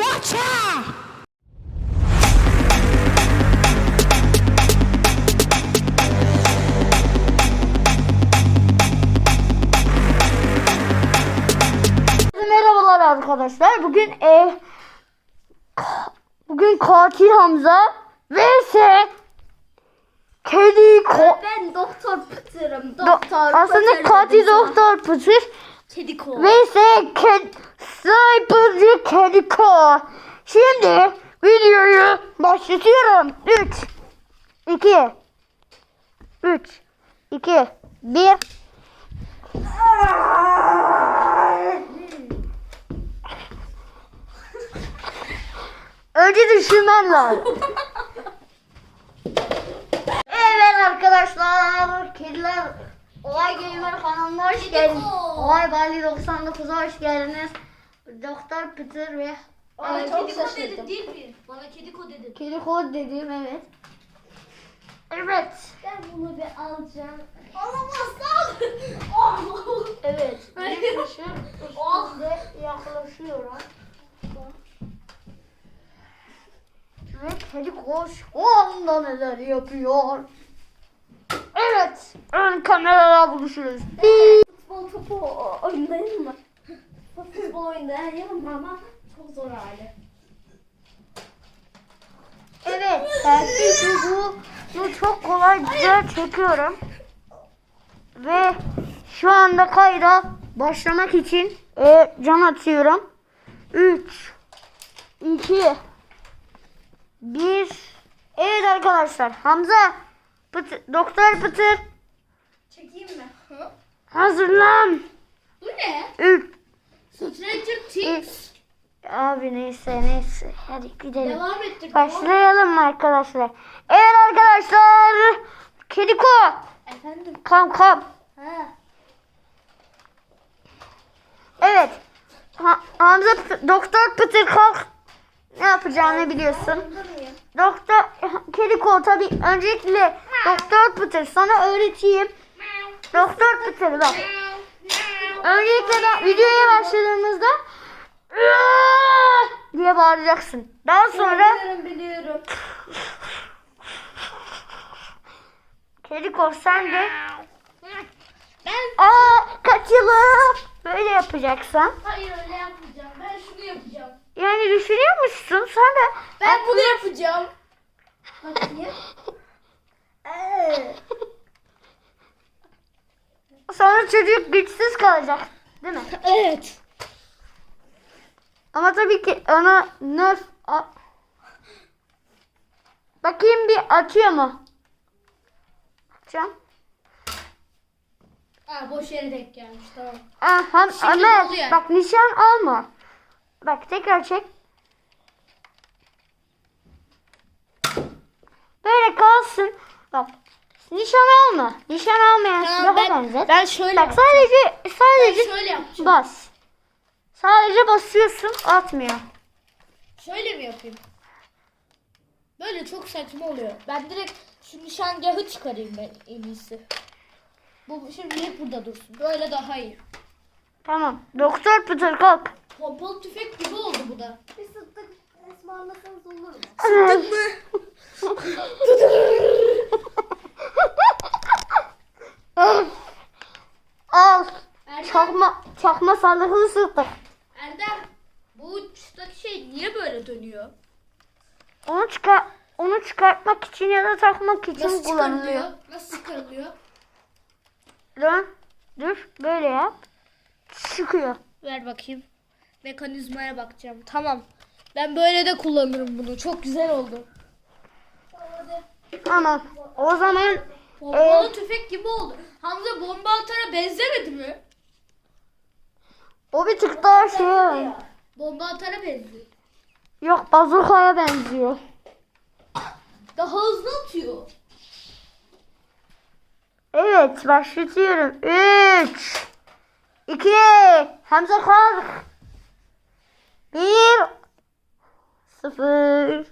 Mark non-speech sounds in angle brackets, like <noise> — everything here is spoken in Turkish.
Watcha! Merhabalar arkadaşlar. Bugün ev bugün katil Hamza vs kedi ko Ben doktor Pıtır'ım. Do- Doktor aslında Pıtır katil dedim sana. doktor Pıtır Kedi kol. vs ked sniperci kedi ko. Şimdi videoyu başlatıyorum. 3 2 3 2 1 Önce düşünmem lazım. evet arkadaşlar. Kediler Olay Gamer kanalına hoş geldiniz. Olay Bali 99'a hoş geldiniz. Doktor Peter ve Bana Evet, kedi çok ko dedi şaşırdım. değil mi? Bana kedi ko dedi. Kedi kod dediğim evet. Evet. Ben bunu bir alacağım. Alamaz lan. <laughs> Oh. Evet. Kişi Oh. üstünde yaklaşıyorum. Ve kedi koş o anda neler yapıyor. Evet. Ön kamerada buluşuruz. Futbol topu oynayalım mı? Futbol oynayalım ama çok zor hali. Evet. Belki bu, bu çok kolayca çekiyorum. Ve şu anda kayda başlamak için e, can atıyorum. 3 2 1 Evet arkadaşlar Hamza Pıtır, Doktor Pıtır Çekeyim mi? Hı? hazırlan. Bu ne? 3 Stranger Things. Abi neyse neyse hadi gidelim. Devam ettik. Başlayalım mı arkadaşlar? Evet arkadaşlar. Kediko. Efendim? Kam kam. Ha. Evet. Ha, Hamza Doktor Pıtır kalk. Ne yapacağını biliyorsun. Doktor Kediko tabii öncelikle Doktor Pıtır sana öğreteyim. Doktor Pıtır bak. Öncelikle ben videoya başladığımızda <laughs> diye bağıracaksın. Daha sonra Biliyorum biliyorum. Kediko sen de Ben aa kaçalım. Böyle yapacaksan. hayır öyle yapmayacağım. Ben şunu yapacağım. Yani düşünüyor musun? Sen de Ben bunu yapacağım. Ee, sonra çocuk güçsüz kalacak. Değil mi? evet. Ama tabii ki ona nerf Bakayım bir atıyor mu? Atacağım. Ha boş yere denk gelmiş tamam. Ah, ham, Şimdi ama oluyor. bak nişan alma. Bak tekrar çek. Böyle kalsın. Bak. Nişan alma. Nişan almayan silaha benzer. ben şöyle Bak sadece sadece şöyle yapacağım. bas. Sadece basıyorsun atmıyor. Şöyle mi yapayım? Böyle çok saçma oluyor. Ben direkt şu nişangahı çıkarayım ben en iyisi. Bu şimdi hep burada dursun. Böyle daha iyi. Tamam. Doktor Peter kalk. Pompalı tüfek gibi oldu bu da. Bir sıktık ısmarlasanız olur mu? Sıktık mı? Çakma sandıklı sıktık. Erdem bu uçtaki şey niye böyle dönüyor? Onu çıkar onu çıkartmak için ya da takmak için Nasıl kullanılıyor. çıkarılıyor? Nasıl çıkarılıyor? Dön. Dur. Böyle yap. Çıkıyor. Ver bakayım. Mekanizmaya bakacağım. Tamam. Ben böyle de kullanırım bunu. Çok güzel oldu. Tamam. O zaman Pompalı Ee, tüfek gibi oldu. Hamza bomba atara benzemedi mi? O bir tık daha şey Bomba atara benziyor. yok bazukaya benziyor. Daha hızlı atıyor. Evet başlatıyorum. 3 2 Hamza kalk. 1 0